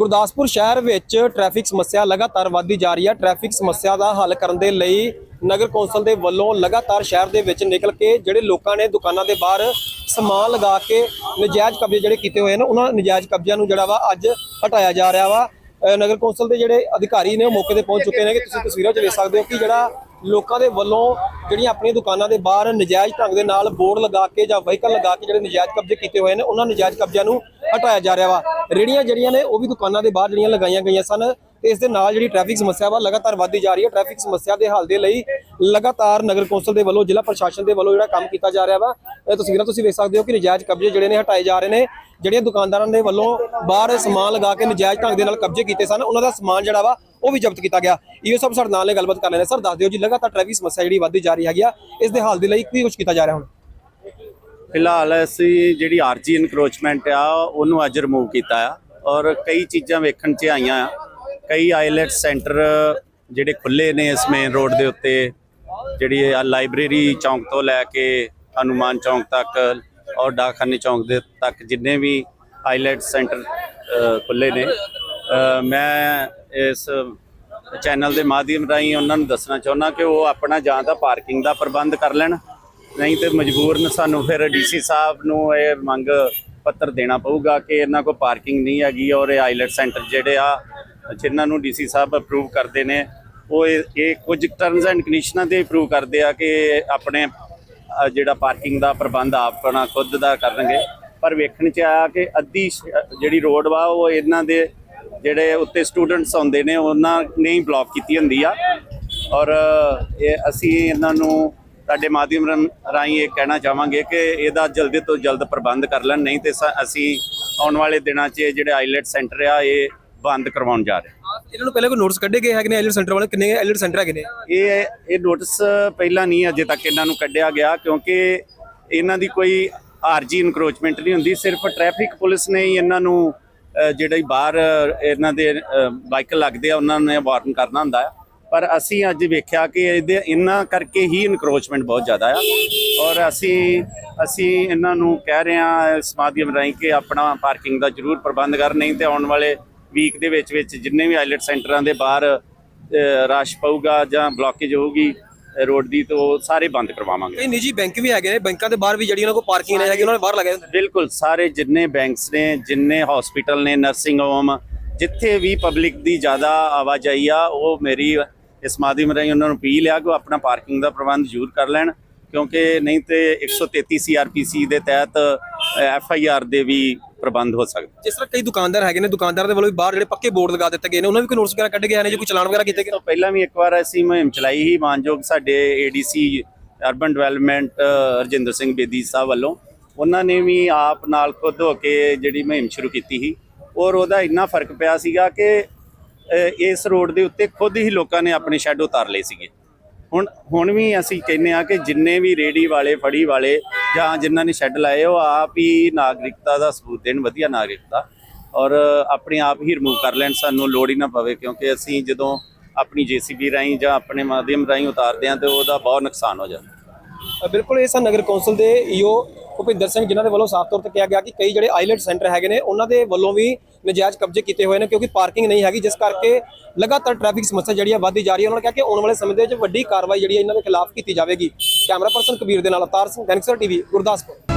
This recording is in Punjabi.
ਗੁਰਦਾਸਪੁਰ ਸ਼ਹਿਰ ਵਿੱਚ ਟ੍ਰੈਫਿਕ ਸਮੱਸਿਆ ਲਗਾਤਾਰ ਵਧਦੀ ਜਾ ਰਹੀ ਹੈ। ਟ੍ਰੈਫਿਕ ਸਮੱਸਿਆ ਦਾ ਹੱਲ ਕਰਨ ਦੇ ਲਈ ਨਗਰ ਕੌਂਸਲ ਦੇ ਵੱਲੋਂ ਲਗਾਤਾਰ ਸ਼ਹਿਰ ਦੇ ਵਿੱਚ ਨਿਕਲ ਕੇ ਜਿਹੜੇ ਲੋਕਾਂ ਨੇ ਦੁਕਾਨਾਂ ਦੇ ਬਾਹਰ ਸਮਾਨ ਲਗਾ ਕੇ ਨਜਾਇਜ਼ ਕਬਜ਼ੇ ਜਿਹੜੇ ਕੀਤੇ ਹੋਏ ਨੇ ਉਹਨਾਂ ਨਜਾਇਜ਼ ਕਬਜ਼ਿਆਂ ਨੂੰ ਜਿਹੜਾ ਵਾ ਅੱਜ ਹਟਾਇਆ ਜਾ ਰਿਹਾ ਵਾ। ਨਗਰ ਕੌਂਸਲ ਦੇ ਜਿਹੜੇ ਅਧਿਕਾਰੀ ਨੇ ਉਹ ਮੌਕੇ ਤੇ ਪਹੁੰਚ ਚੁੱਕੇ ਨੇ ਕਿ ਤੁਸੀਂ ਤਸਵੀਰਾਂ 'ਚ ਦੇਖ ਸਕਦੇ ਹੋ ਕਿ ਜਿਹੜਾ ਲੋਕਾਂ ਦੇ ਵੱਲੋਂ ਜਿਹੜੀਆਂ ਆਪਣੀਆਂ ਦੁਕਾਨਾਂ ਦੇ ਬਾਹਰ ਨਜਾਇਜ਼ ਢੰਗ ਦੇ ਨਾਲ ਬੋਰਡ ਲਗਾ ਕੇ ਜਾਂ ਵਹੀਕਲ ਲਗਾ ਕੇ ਜਿਹੜੇ ਨਜਾਇਜ਼ ਕਬਜ਼ੇ ਕੀਤੇ ਹੋਏ ਨੇ, ਉਹਨਾਂ ਨਜਾਇਜ਼ ਕਬਜ਼ਿਆਂ ਨੂੰ ਹਟਾਇਆ ਜਾ ਰਿਹਾ ਵਾ। ਰੇੜੀਆਂ ਜਿਹੜੀਆਂ ਨੇ, ਉਹ ਵੀ ਦੁਕਾਨਾਂ ਦੇ ਬਾਹਰ ਜਿਹੜੀਆਂ ਲਗਾਈਆਂ ਗਈਆਂ ਸਨ ਤੇ ਇਸ ਦੇ ਨਾਲ ਜਿਹੜੀ ਟ੍ਰੈਫਿਕ ਸਮੱਸਿਆ ਵਾ, ਲਗਾਤਾਰ ਵੱਧਦੀ ਜਾ ਰਹੀ ਹੈ। ਟ੍ਰੈਫਿਕ ਸਮੱਸਿਆ ਦੇ ਹੱਲ ਦੇ ਲਈ ਲਗਾਤਾਰ ਨਗਰ ਕੌਂਸਲ ਦੇ ਵੱਲੋਂ, ਜ਼ਿਲ੍ਹਾ ਪ੍ਰਸ਼ਾਸਨ ਦੇ ਵੱਲੋਂ ਜਿਹੜਾ ਕੰਮ ਕੀਤਾ ਜਾ ਰਿਹਾ ਵਾ, ਇਹ ਤਸਵੀਰਾਂ ਤੁਸੀਂ ਵੇਖ ਸਕਦੇ ਹੋ ਕਿ ਨਜਾਇਜ਼ ਕਬਜ਼ੇ ਜਿਹੜੇ ਨੇ ਹਟਾਏ ਜਾ ਰਹੇ ਨੇ। ਜਿਹੜੀਆਂ ਦੁਕਾਨਦਾਰਾਂ ਦੇ ਵੱਲੋਂ ਬਾਹਰ ਸਮਾਨ ਲਗਾ ਕੇ ਨਜਾਇਜ਼ ਢੰਗ ਦੇ ਨਾਲ ਕਬਜ਼ੇ ਕੀਤੇ ਸਨ, ਉਹਨਾਂ ਦਾ ਸਮਾਨ ਜਿਹੜਾ ਵਾ, ਉਹ ਵੀ ਜ਼ਬਤ ਕੀਤਾ ਗਿਆ। ਇਹ ਸਭ ਸਾਡੇ ਨਾਲ ਗੱਲਬਾਤ ਕਰ ਲੈਣੇ ਸਰ, ਦੱਸ ਦਿਓ ਜੀ, ਲਗਾਤਾਰ ਟ੍ਰੈਫਿਕ ਸਮੱਸਿਆ ਜਿਹੜੀ ਵੱਧਦੀ ਜਾ ਰਹੀ ਹੈਗੀ ਆ, ਇਸ ਦੇ ਹੱਲ ਦੇ ਲਈ ਕੀ ਕੁਝ ਕੀਤਾ ਜਾ ਰਿਹਾ ਹੁਣ? ਫਿਲਹਾਲ ਅਸੀਂ ਜਿਹੜੀ ਆਰਜੀ ਇਨਕਰੋਚਮੈਂਟ ਆ, ਉਹਨੂੰ ਅੱਜ ਰਿਮੂਵ ਕੀਤਾ ਆ ਔਰ ਕਈ ਚੀਜ਼ਾਂ ਵੇਖਣ 'ਚ ਆਈਆਂ ਆ। ਕਈ ਆਈਲੈਟ ਸੈਂਟਰ ਜਿਹੜੇ ਖੁੱਲੇ ਨੇ ਇਸ ਮੇਨ ਰੋਡ ਦੇ ਉੱਤੇ, ਜਿਹੜੀ ਆ ਲਾਇਬ੍ਰੇਰੀ ਚੌਂਕ ਤੋਂ ਲੈ ਕੇ ਹਨੂਮਾਨ ਚੌਂਕ ਤੱਕ ਔਰ ਡਾਕਖਾਨੇ ਚੌਂਕ ਦੇ ਤੱਕ ਜਿੰਨੇ ਵੀ ਆਈਲੈਟ ਸੈਂਟਰ ਖੁੱਲੇ ਨੇ। ਮੈਂ ਇਸ ਚੈਨਲ ਦੇ ਮਾਧਿਅਮ ਰਾਹੀਂ ਉਹਨਾਂ ਨੂੰ ਦੱਸਣਾ ਚਾਹੁੰਦਾ ਕਿ ਉਹ ਆਪਣਾ ਜਾਂ ਤਾਂ ਪਾਰਕਿੰਗ ਦਾ ਪ੍ਰਬੰਧ ਕਰ ਲੈਣ ਨਹੀਂ ਤੇ ਮਜਬੂਰਨ ਸਾਨੂੰ ਫਿਰ ਡੀਸੀ ਸਾਹਿਬ ਨੂੰ ਇਹ ਮੰਗ ਪੱਤਰ ਦੇਣਾ ਪਊਗਾ ਕਿ ਇਹਨਾਂ ਕੋਲ ਪਾਰਕਿੰਗ ਨਹੀਂ ਹੈਗੀ ਔਰ ਇਹ ਆਈਲੈਟ ਸੈਂਟਰ ਜਿਹੜੇ ਆ, ਜਿਨ੍ਹਾਂ ਨੂੰ ਡੀਸੀ ਸਾਹਿਬ ਅਪਰੂਵ ਕਰਦੇ ਨੇ, ਉਹ ਇਹ ਇਹ ਕੁਝ ਟਰਮਸ ਐਂਡ ਕੰਡੀਸ਼ਨਾਂ ਤੇ ਅਪਰੂਵ ਕਰਦੇ ਆ ਕਿ ਆਪਣੇ ਜਿਹੜਾ ਪਾਰਕਿੰਗ ਦਾ ਪ੍ਰਬੰਧ ਆਪਣਾ ਖੁਦ ਦਾ ਕਰਨਗੇ। ਪਰ ਵੇਖਣ ਚ ਆਇਆ ਕਿ ਅੱਧੀ ਜਿਹੜੀ ਰੋਡ ਵਾ, ਉਹ ਇਹਨਾਂ ਦੇ ਜਿਹੜੇ ਉੱਤੇ ਸਟੂਡੈਂਟਸ ਆਉਂਦੇ ਨੇ, ਉਹਨਾਂ ਨੇ ਹੀ ਬਲੌਕ ਕੀਤੀ ਹੁੰਦੀ ਆ। ਔਰ, ਇਹ ਅਸੀਂ ਇਹਨਾਂ ਨੂੰ ਤੁਹਾਡੇ ਮਾਧਿਅਮ ਰਾਹੀਂ ਇਹ ਕਹਿਣਾ ਚਾਹਾਂਗੇ ਕਿ ਇਹਦਾ ਜਲਦੀ ਤੋਂ ਜਲਦ ਪ੍ਰਬੰਧ ਕਰ ਲੈਣ ਨਹੀਂ ਤੇ ਅਸੀਂ ਆਉਣ ਵਾਲੇ ਦਿਨਾਂ 'ਚ ਜਿਹੜੇ ਆਈਲੈਟ ਸੈਂਟਰ ਆ ਇਹ ਬੰਦ ਕਰਵਾਉਣ ਜਾ ਰਹੇ ਹਾਂ। ਇਹਨਾਂ ਨੂੰ ਪਹਿਲੇ ਕੋਈ ਨੋਟਿਸ ਕੱਢੇ ਗਏ ਹੈਗੇ ਨੇ ਐਲਰਟ ਸੈਂਟਰ ਵਾਲੇ? ਕਿੰਨੇ ਐਲਰਟ ਸੈਂਟਰ ਹੈਗੇ ਨੇ? ਇਹ ਇਹ ਨੋਟਿਸ ਪਹਿਲਾਂ ਨਹੀਂ ਅਜੇ ਤੱਕ ਇਹਨਾਂ ਨੂੰ ਕੱਢਿਆ ਗਿਆ ਕਿਉਂਕਿ ਇਹਨਾਂ ਦੀ ਕੋਈ ਆਰਜੀ ਇਨਕਰੋਚਮੈਂਟ ਨਹੀਂ ਹੁੰਦੀ ਸਿਰਫ ਟ੍ਰੈਫਿਕ ਪੁਲਿਸ ਨੇ ਹੀ ਇਹਨਾਂ ਨੂੰ ਜਿਹੜੇ ਬਾਹਰ ਇਹਨਾਂ ਦੇ ਬਾਈਕ ਲੱਗਦੇ ਆ ਉਹਨਾਂ ਨੇ ਵਾਰਨ ਕਰਨਾ ਹੁੰਦਾ ਆ। ਪਰ ਅਸੀਂ ਅੱਜ ਵੇਖਿਆ ਕਿ ਇਹਦੇ ਇਹਨਾਂ ਕਰਕੇ ਹੀ ਇਨਕਰੋਚਮੈਂਟ ਬਹੁਤ ਜ਼ਿਆਦਾ ਆ। ਔਰ ਅਸੀਂ ਅਸੀਂ ਇਹਨਾਂ ਨੂੰ ਕਹਿ ਰਹੇ ਹਾਂ ਇਸ ਮਾਧਿਅਮ ਰਾਹੀਂ ਕਿ ਆਪਣਾ ਪਾਰਕਿੰਗ ਦਾ ਜ਼ਰੂਰ ਪ੍ਰਬੰਧ ਕਰ ਨਹੀਂ ਤੇ ਆਉਣ ਵਾਲੇ ਵੀਕ ਦੇ ਵਿੱਚ ਵਿੱਚ ਜਿੰਨੇ ਵੀ ਆਈਲੈਟ ਸੈਂਟਰਾਂ ਦੇ ਬਾਹਰ ਰਸ਼ ਪਊਗਾ ਜਾਂ ਬਲੌਕੇਜ ਹੋਊਗੀ ਰੋਡ ਦੀ ਤਾਂ ਸਾਰੇ ਬੰਦ ਕਰਵਾਵਾਂਗੇ। ਕਈ ਨਿੱਜੀ ਬੈਂਕ ਵੀ ਹੈਗੇ ਨੇ ਬੈਂਕਾਂ ਦੇ ਬਾਹਰ ਵੀ ਜਿਹੜੀ ਉਹਨਾਂ ਕੋਲ ਪਾਰਕਿੰਗ ਨਹੀਂ ਹੈਗੀ ਉਹਨਾਂ ਨੇ ਬਾਹਰ ਲਗਾਏ ਬਿਲਕੁਲ ਸਾਰੇ ਜਿੰਨੇ ਬੈਂਕਸ ਨੇ ਜਿੰਨੇ ਹਸਪੀਟਲ ਨੇ ਨਰਸਿੰਗ ਹੋਮ ਜਿੱਥੇ ਵੀ ਪਬਲਿਕ ਦੀ ਜ਼ਿਆਦਾ ਆਵਾਜਾਈ ਆ ਉਹ ਮੇਰੀ ਇਸ ਮਾਧਿਅਮ ਰਾਹੀਂ ਉਹਨਾਂ ਨੂੰ ਅਪੀਲ ਆ ਕਿ ਉਹ ਆਪਣਾ ਪਾਰਕਿੰਗ ਦਾ ਪ੍ਰਬੰਧ ਜ਼ਰੂਰ ਕਰ ਲੈਣ ਕਿਉਂਕਿ ਨਹੀਂ ਤੇ 133 ਸੀਆਰਪੀਸੀ ਦੇ ਤਹਿਤ ਐਫ ਆਈ ਆਰ ਦੇ ਵੀ ਪ੍ਰਬੰਧ ਹੋ ਸਕਦਾ। ਜਿਸ ਤਰ੍ਹਾਂ ਕਈ ਦੁਕਾਨਦਾਰ ਹੈਗੇ ਨੇ ਦੁਕਾਨਦਾਰ ਦੇ ਵੱਲੋਂ ਵੀ ਬਾਹਰ ਜਿਹੜੇ ਪੱਕੇ ਬੋਰਡ ਲਗਾ ਦਿੱਤੇ ਗਏ ਨੇ ਉਹਨਾਂ ਵੀ ਕੋਈ ਨੋਟਿਸ ਵਗੈਰਾ ਕੱਢ ਗਏ ਨੇ ਜਾਂ ਕੋਈ ਚਲਾਨ ਵਗੈਰਾ ਕੀਤੇ ਗਏ ਤੋਂ ਪਹਿਲਾਂ ਵੀ ਇੱਕ ਵਾਰ ਅਸੀਂ ਮੁਹਿੰਮ ਚਲਾਈ ਸੀ ਮਾਨਯੋਗ ਸਾਡੇ ADC urban development Rajinder Singh Bedi Sahib ਵੱਲੋਂ। ਉਹਨਾਂ ਨੇ ਵੀ ਆਪ ਨਾਲ ਖੁਦ ਹੋ ਕੇ ਜਿਹੜੀ ਮੁਹਿੰਮ ਸ਼ੁਰੂ ਕੀਤੀ ਸੀ। ਔਰ ਉਹਦਾ ਇੰਨਾ ਫ਼ਰਕ ਪਿਆ ਸੀਗਾ ਕਿ ਇਸ ਰੋਡ ਦੇ ਉੱਤੇ ਖੁਦ ਹੀ ਲੋਕਾਂ ਨੇ ਆਪਣੇ ਸ਼ੈੱਡ ਉਤਾਰ ਲਏ ਸੀਗੇ। ਹੁਣ ਹੁਣ ਵੀ ਅਸੀਂ ਕਹਿੰਨੇ ਆ ਕਿ ਜਿੰਨੇ ਵੀ ਰੇੜੀ ਵਾਲੇ, ਫੜੀ ਵਾਲੇ ਜਾਂ ਜਿਨ੍ਹਾਂ ਨੇ ਸ਼ੈੱਡ ਲਾਏ, ਉਹ ਆਪ ਹੀ ਨਾਗਰਿਕਤਾ ਦਾ ਸਬੂਤ ਦੇਣ, ਵਧੀਆ ਨਾਗਰਿਕਤਾ। ਔਰ ਆਪਣੇ ਆਪ ਹੀ ਰਿਮੂਵ ਕਰ ਲੈਣ, ਸਾਨੂੰ ਲੋੜ ਹੀ ਨਾ ਪਵੇ, ਕਿਉਂਕਿ ਅਸੀਂ ਜਦੋਂ ਆਪਣੀ ਜੀਸੀਬੀ ਰਾਹੀਂ ਜਾਂ ਆਪਣੇ ਮਾਧਿਅਮ ਰਾਹੀਂ ਉਤਾਰਦੇ ਹਾਂ ਤੇ ਉਹਦਾ ਬਹੁਤ ਨੁਕਸਾਨ ਹੋ ਜਾਂਦਾ। ਬਿਲਕੁਲ, ਇਹ ਸਨ ਨਗਰ ਕੌਂਸਲ ਦੇ ਈਓ ਭੁਪਿੰਦਰ ਸਿੰਘ, ਜਿਨ੍ਹਾਂ ਦੇ ਵੱਲੋਂ ਸਾਫ਼ ਤੌਰ ਤੇ ਕਿਹਾ ਗਿਆ ਕਿ ਕਈ ਜਿਹੜੇ ਆਈਲੈਟ ਸੈਂਟਰ ਹੈਗੇ ਨੇ, ਉਹਨਾਂ ਦੇ ਵੱਲੋਂ ਵੀ ਨਜਾਇਜ਼ ਕਬਜ਼ੇ ਕੀਤੇ ਹੋਏ ਨੇ ਕਿਉਂਕਿ ਪਾਰਕਿੰਗ ਨਹੀਂ ਹੈਗੀ, ਜਿਸ ਕਰਕੇ ਲਗਾਤਾਰ ਟ੍ਰੈਫਿਕ ਸਮੱਸਿਆ ਜਿਹੜੀ ਹੈ ਵੱਧਦੀ ਜਾ ਰਹੀ ਹੈ। ਉਹਨਾਂ ਨੇ ਕਿਹਾ ਕਿ ਆਉਣ ਵਾਲੇ ਸਮੇਂ ਦੇ ਵਿੱਚ ਵੱਡੀ ਕਾਰਵਾਈ ਜਿਹੜੀ ਹੈ ਇਹਨਾਂ ਦੇ ਖਿਲਾਫ ਕੀਤੀ ਜਾਵੇਗੀ। ਕੈਮਰਾ ਪਰਸਨ ਕਬੀਰ ਦੇ ਨਾਲ ਅਵਤਾਰ ਸਿੰਘ ਦੈਨਿਕ ਟੀਵੀ, ਗੁਰਦਾਸਪੁਰ।